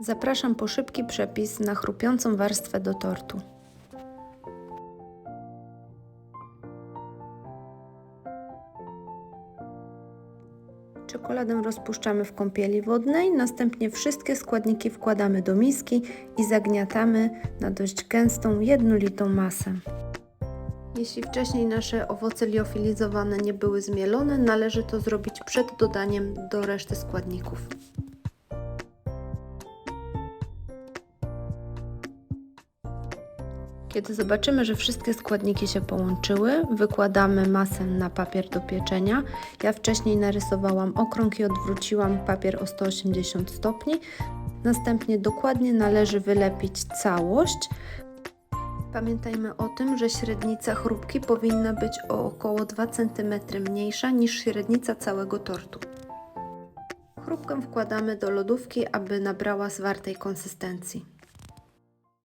Zapraszam po szybki przepis na chrupiącą warstwę do tortu. Czekoladę rozpuszczamy w kąpieli wodnej, następnie wszystkie składniki wkładamy do miski i zagniatamy na dość gęstą, jednolitą masę. Jeśli wcześniej nasze owoce liofilizowane nie były zmielone, należy to zrobić przed dodaniem do reszty składników. Kiedy zobaczymy, że wszystkie składniki się połączyły, wykładamy masę na papier do pieczenia. Ja wcześniej narysowałam okrąg i odwróciłam papier o 180 stopni. Następnie dokładnie należy wylepić całość. Pamiętajmy o tym, że średnica chrupki powinna być o około 2 cm mniejsza niż średnica całego tortu. Chrupkę wkładamy do lodówki, aby nabrała zwartej konsystencji.